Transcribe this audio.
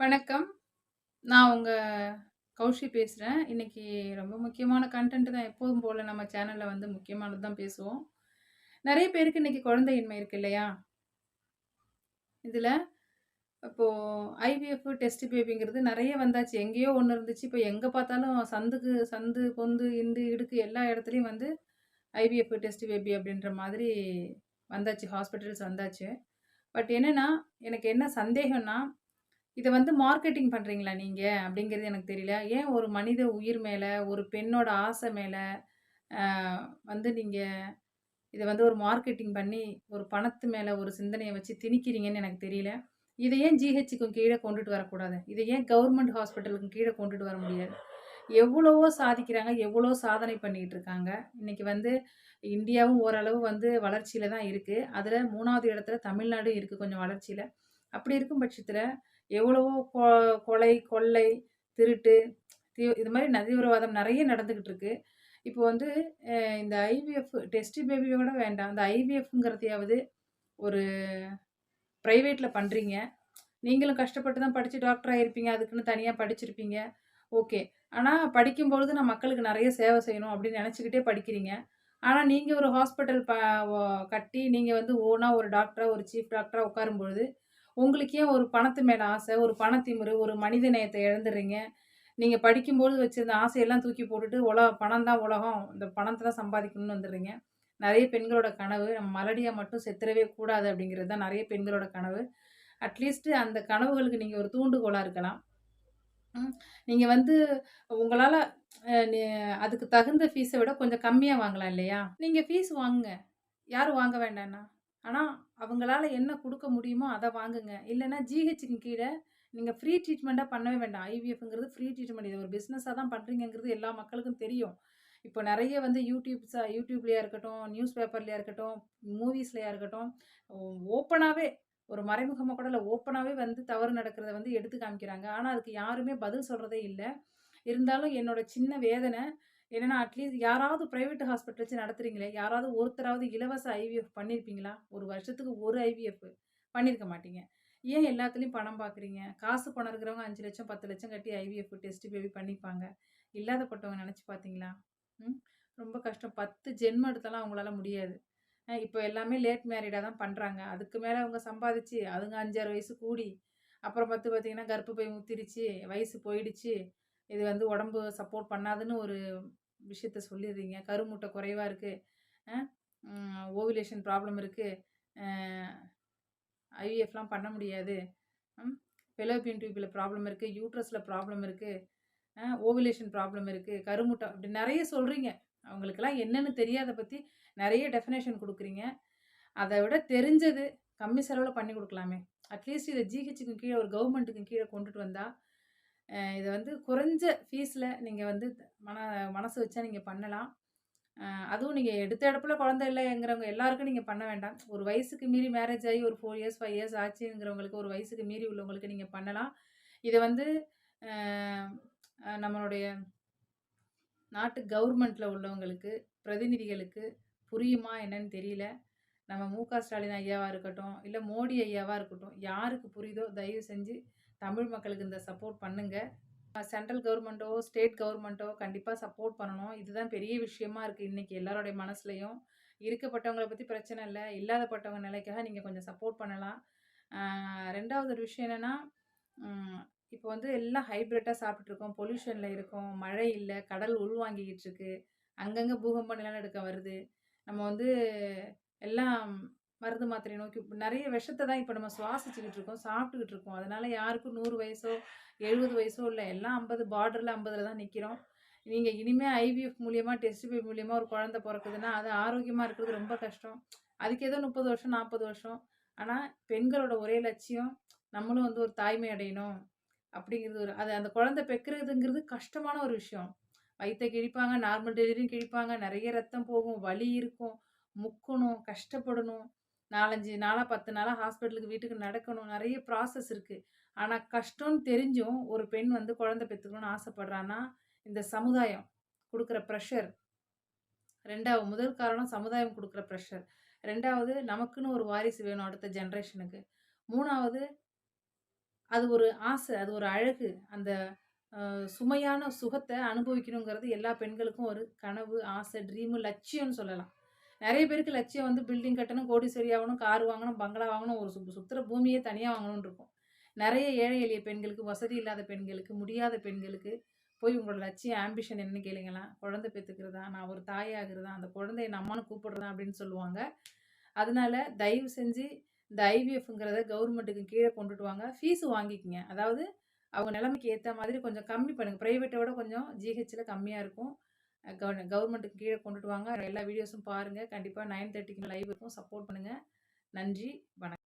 வணக்கம். நான் உங்கள் கௌஷி பேசுகிறேன் இன்னைக்கு ரொம்ப முக்கியமான கண்டென்ட் தான் எப்போதும் போல் நம்ம சேனலில் வந்து முக்கியமானது தான் பேசுவோம். நிறைய பேருக்கு இன்னைக்கு குழந்தையின்மை இருக்கு இல்லையா? இதில் இப்போது ஐவிஎஃப், டெஸ்ட் பேபிங்கிறது நிறைய வந்தாச்சு. எங்கேயோ ஒன்று இருந்துச்சு. இப்போ எங்கே பார்த்தாலும் சந்துக்கு சந்து, பொந்து, இண்டு, இடுக்கு எல்லா இடத்துலையும் வந்து ஐவிஎஃப், டெஸ்ட் பேபி அப்படின்ற மாதிரி வந்தாச்சு. ஹாஸ்பிட்டல்ஸ் வந்தாச்சு. பட் என்னென்னா எனக்கு என்ன சந்தேகம்னா, இத வந்து மார்க்கெட்டிங் பண்றீங்களா நீங்க? அப்படிங்கிறது எனக்கு தெரியல. ஏன் ஒரு மனித உயிர் மேல, ஒரு பெண்ணோட ஆசை மேல, அ வந்து நீங்க இத வந்து ஒரு மார்க்கெட்டிங் பண்ணி, ஒரு பணத்து மேல ஒரு சிந்தனைய வச்சு திணிக்கிறீங்கன்னு எனக்கு தெரியல. இத ஏன் ஜிஹெச்சுக்கும் கீழ கொண்டுட்டு வரக்கூடாது? இத ஏன் கவர்மெண்ட் ஹாஸ்பிட்டலுக்கும் கீழ கொண்டுட்டு வர முடியாது? எவ்வளவோ சாதிக்கிறாங்க, எவ்வளோ சாதனை பண்ணிக்கிட்டு இருக்காங்க. இன்னைக்கு வந்து இந்தியாவும் ஓரளவு வந்து வளர்ச்சியில தான் இருக்கு. அதுல 3வது இடத்துல தமிழ்நாடும் இருக்கு கொஞ்சம் வளர்ச்சியில. அப்படி இருக்கும் பட்சத்தில் எவ்வளவோ கொ கொலை, கொள்ளை, திருட்டு, தீ இது மாதிரி நதீவிரவாதம் நிறைய நடந்துக்கிட்டு இருக்கு. இப்போ வந்து இந்த ஐவிஎஃப் டெஸ்ட் பேபியோட வேண்டாம். இந்த ஐவிஎஃப்ங்கிறதையாவது ஒரு ப்ரைவேட்டில் பண்ணுறீங்க நீங்களும் கஷ்டப்பட்டு தான் படித்து டாக்டர் ஆகிருப்பீங்க அதுக்குன்னு தனியாக படிச்சிருப்பீங்க. ஓகே. ஆனால் படிக்கும்பொழுது நான் மக்களுக்கு நிறைய சேவை செய்யணும் அப்படின்னு நினச்சிக்கிட்டே படிக்கிறீங்க. ஆனால் நீங்கள் ஒரு ஹாஸ்பிட்டல் ப கட்டி நீங்கள் வந்து ஓனாக ஒரு டாக்டராக ஒரு சீஃப் டாக்டராக உட்காரும்பொழுது, உங்களுக்கே ஒரு பணத்து மேல ஆசை, ஒரு பணத்திமிரு, ஒரு மனித நேயத்தை இழந்துடுறீங்க நீங்க படிக்கும்போது வச்சிருந்த ஆசையெல்லாம் தூக்கி போட்டுட்டு, உல பணம் தான் உலகம். இந்த பணத்தை தான் சம்பாதிக்கணும்னு வந்துடுறீங்க நிறைய பெண்களோட கனவு, நம்ம மலடியா மட்டும் செத்துறவே கூடாது அப்படிங்கிறது தான் நிறைய பெண்களோட கனவு. அட்லீஸ்ட் அந்த கனவுகளுக்கு நீங்க ஒரு தூண்டுகோலா இருக்கலாம். நீங்கள் நீங்க வந்து உங்களால அதுக்கு தகுந்த ஃபீஸை விட கொஞ்சம் கம்மியா வாங்கலாம் இல்லையா? நீங்க ஃபீஸ் வாங்குங்க. யாரும் வாங்க வேண்டான்னா. ஆனால் அவங்களால என்ன கொடுக்க முடியுமோ அதை வாங்குங்க. இல்லைன்னா ஜிஹெச்சுக்கு கீழே நீங்கள் ஃப்ரீ ட்ரீட்மெண்ட்டாக பண்ணவே வேண்டாம். ஐவிஎஃப்ங்கிறது ஃப்ரீ ட்ரீட்மெண்ட். இது ஒரு பிஸ்னஸாக தான் பண்ணுறீங்கிறது எல்லா மக்களுக்கும் தெரியும். இப்போ நிறைய வந்து யூடியூப்ஸா யூடியூப்லேயா இருக்கட்டும், நியூஸ் பேப்பர்லையாக இருக்கட்டும், மூவிஸ்லையா இருக்கட்டும், ஓப்பனாகவே ஒரு மறைமுகமாக கூட இல்லை ஓப்பனாகவே வந்து தவறு நடக்கிறத வந்து எடுத்து காமிக்கிறாங்க. ஆனால் அதுக்கு யாருமே பதில் சொல்கிறதே இல்லை இருந்தாலும் என்னோட சின்ன வேதனை இல்லைன்னா அட்லீஸ்ட் யாராவது பிரைவேட் ஹாஸ்பிட்டல் வச்சு நடத்துறீங்களே, யாராவது ஒருத்தராவது இலவச ஐவிஎஃப் பண்ணியிருப்பீங்களா? ஒரு வருஷத்துக்கு ஒரு ஐவிஎஃப் பண்ணியிருக்க மாட்டீங்க. ஏன் எல்லாத்துலேயும் பணம் பார்க்குறீங்க? காசு பணம் இருக்கிறவங்க அஞ்சு லட்சம் பத்து லட்சம் கட்டி ஐவிஎஃப், டெஸ்ட் பேபி பண்ணிப்பாங்க. இல்லாதப்பட்டவங்க நினச்சி பார்த்தீங்களா? ம். ரொம்ப கஷ்டம். 10 ஜென்மம் எடுத்தாலும் அவங்களால முடியாது. இப்போ எல்லாமே லேட் மேரீடாக தான் பண்ணுறாங்க அதுக்கு மேலே அவங்க சம்பாதிச்சு, அதுங்க 5, 6 வயசு கூடி, அப்புறம் பார்த்து பார்த்தீங்கன்னா, கர்ப்பப்பை முத்திருச்சு, வயசு போயிடுச்சு. இது வந்து உடம்பு சப்போர்ட் பண்ணாதுன்னு ஒரு விஷயத்த சொல்லிடுறீங்க. கருமுட்டை குறைவாக இருக்குது ஓவிலேஷன் ப்ராப்ளம் இருக்குது ஐவிஎஃப்லாம் பண்ண முடியாது. பெலோபியன் டியூப்பில் ப்ராப்ளம் இருக்குது யூட்ரஸில் ப்ராப்ளம் இருக்குது ஓவிலேஷன் ப்ராப்ளம் இருக்குது கருமுட்டை அப்படி நிறைய சொல்கிறீங்க அவங்களுக்கெல்லாம் என்னன்னு தெரியாத பற்றி நிறைய டெஃபினேஷன் கொடுக்குறீங்க. அதை விட தெரிஞ்சது கம்மி செலவில் பண்ணி கொடுக்கலாமே. அட்லீஸ்ட் இதை ஜிஹெச்சுக்கும் கீழே ஒரு கவர்மெண்ட்டுக்கும் கீழே கொண்டுட்டு வந்தால் இதை வந்து குறைஞ்ச ஃபீஸில் நீங்கள் வந்து மன மனசு வச்சா நீங்கள் பண்ணலாம். அதுவும் நீங்கள் எடுத்த எடுப்புல குழந்தை இல்லைங்கிறவங்க எல்லாருக்கும் நீங்கள் பண்ண வேண்டாம். ஒரு வயசுக்கு மீறி மேரேஜ் ஆகி ஒரு ஃபோர் இயர்ஸ், ஃபைவ் இயர்ஸ் ஆச்சுங்கிறவங்களுக்கு, ஒரு வயசுக்கு மீறி உள்ளவங்களுக்கு நீங்கள் பண்ணலாம். இதை வந்து நம்மளுடைய நாட்டு கவர்மெண்ட்டில் உள்ளவங்களுக்கு, பிரதிநிதிகளுக்கு புரியுமா என்னன்னு தெரியல. நம்ம மு க ஸ்டாலின் ஐயாவாக இருக்கட்டும், இல்லை மோடி ஐயாவாக இருக்கட்டும், யாருக்கு புரியுதோ தயவு செஞ்சு தமிழ் மக்களுக்கு இந்த சப்போர்ட் பண்ணுங்க. சென்ட்ரல் கவர்மெண்ட்டோ, ஸ்டேட் கவர்மெண்ட்டோ கண்டிப்பாக சப்போர்ட் பண்ணணும். இதுதான் பெரிய விஷயமா இருக்குது இன்றைக்கி எல்லாரோடைய மனசுலையும் இருக்கப்பட்டவங்கள பற்றி பிரச்சனை இல்லை இல்லாதப்பட்டவங்க நிலைக்காக நீங்கள் கொஞ்சம் சப்போர்ட் பண்ணலாம். ரெண்டாவது ஒரு விஷயம் என்னன்னா, இப்போ வந்து எல்லாம் ஹைப்ரிட்டாக சாப்பிட்ருக்கோம் பொல்யூஷனில் இருக்கோம். மழை இல்லை கடல் உள்வாங்கிக்கிட்டு இருக்கு. அங்கங்கே பூகம்ப நிலநடுக்கம் வருது. நம்ம வந்து எல்லாம் மருந்து மாத்திரை நோக்கி நிறைய விஷத்தை தான் இப்போ நம்ம சுவாசிச்சுக்கிட்டு இருக்கோம். சாப்பிட்டுக்கிட்டு இருக்கோம். அதனால யாருக்கும் நூறு வயசோ, 70 வயசோ இல்லை எல்லாம் ஐம்பது பார்டரில் ஐம்பதில் தான் நிற்கிறோம் நீங்கள் இனிமே ஐவிஎஃப் மூலியமா, டெஸ்ட் பேபி மூலியமாக ஒரு குழந்தை பிறக்குதுன்னா அது ஆரோக்கியமாக இருக்கிறது ரொம்ப கஷ்டம். அதுக்கு ஏதோ 30 வருஷம், 40 வருஷம். ஆனால் பெண்களோட ஒரே லட்சியம், நம்மளும் வந்து ஒரு தாய்மை அடையணும். அப்படிங்கிறது ஒரு அது அந்த குழந்தை பெக்கிறதுங்கிறது கஷ்டமான ஒரு விஷயம். வயிற்றை கிழிப்பாங்க, நார்மல் டெலிவரியும் கிழிப்பாங்க, நிறைய ரத்தம் போகும், வலி இருக்கும், முக்கணும், கஷ்டப்படணும். நாலஞ்சு நாளாக பத்து நாளாக ஹாஸ்பிட்டலுக்கு வீட்டுக்கு நடக்கணும். நிறைய ப்ராசஸ் இருக்குது ஆனால் கஷ்டம்னு தெரிஞ்சும் ஒரு பெண் வந்து குழந்தை பெற்றுக்கணும்னு ஆசைப்படுறான்னா, இந்த சமுதாயம் கொடுக்குற ப்ரெஷர். ரெண்டாவது முதல் காரணம் சமுதாயம் கொடுக்குற ப்ரெஷர். ரெண்டாவது நமக்குன்னு ஒரு வாரிசு வேணும் அடுத்த ஜென்ரேஷனுக்கு மூணாவது அது ஒரு ஆசை, அது ஒரு அழகு. அந்த சுமையான சுகத்தை அனுபவிக்கணுங்கிறது எல்லா பெண்களுக்கும் ஒரு கனவு, ஆசை, ட்ரீமு, லட்சியம்னு சொல்லலாம். நிறைய பேருக்கு லட்சியம் வந்து பில்டிங் கட்டணும், கோடீஸ்வரி ஆகணும், கார் வாங்கணும், பங்களா வாங்கணும், ஒரு சு சுத்துற பூமியே தனியாக வாங்கணும்னு இருக்கும். நிறைய ஏழை எளிய பெண்களுக்கு, வசதி இல்லாத பெண்களுக்கு, முடியாத பெண்களுக்கு போய் உங்களோட லட்சியம், ஆம்பிஷன் என்னன்னு கேளுங்களா குழந்தை பெற்றுக்கிறதா நான் ஒரு தாயாகிறதா, அந்த குழந்தைய என் அம்மான்னு கூப்பிடுறதா அப்படின்னு சொல்லுவாங்க. அதனால தயவு செஞ்சு இந்த ஐவிஎஃப்ங்கிறத கவர்மெண்ட்டுக்கு கீழே கொண்டுட்டு வாங்க. ஃபீஸ் வாங்கிக்கங்க. அதாவது அவங்க நிலைமைக்கு ஏற்ற மாதிரி கொஞ்சம் கம்மி பண்ணுங்கள் ப்ரைவேட்டை விட கொஞ்சம் ஜிஹெச்ல கம்மியாக இருக்கும். அ கவர்மெண்ட்டுக்கு கீழே கொண்டுட்டு வாங்க. எல்லா வீடியோஸும் பாருங்கள் கண்டிப்பாக நைன் தேர்ட்டிக்கு லைவ் இருக்கும். சப்போர்ட் பண்ணுங்கள் நன்றி. வணக்கம்.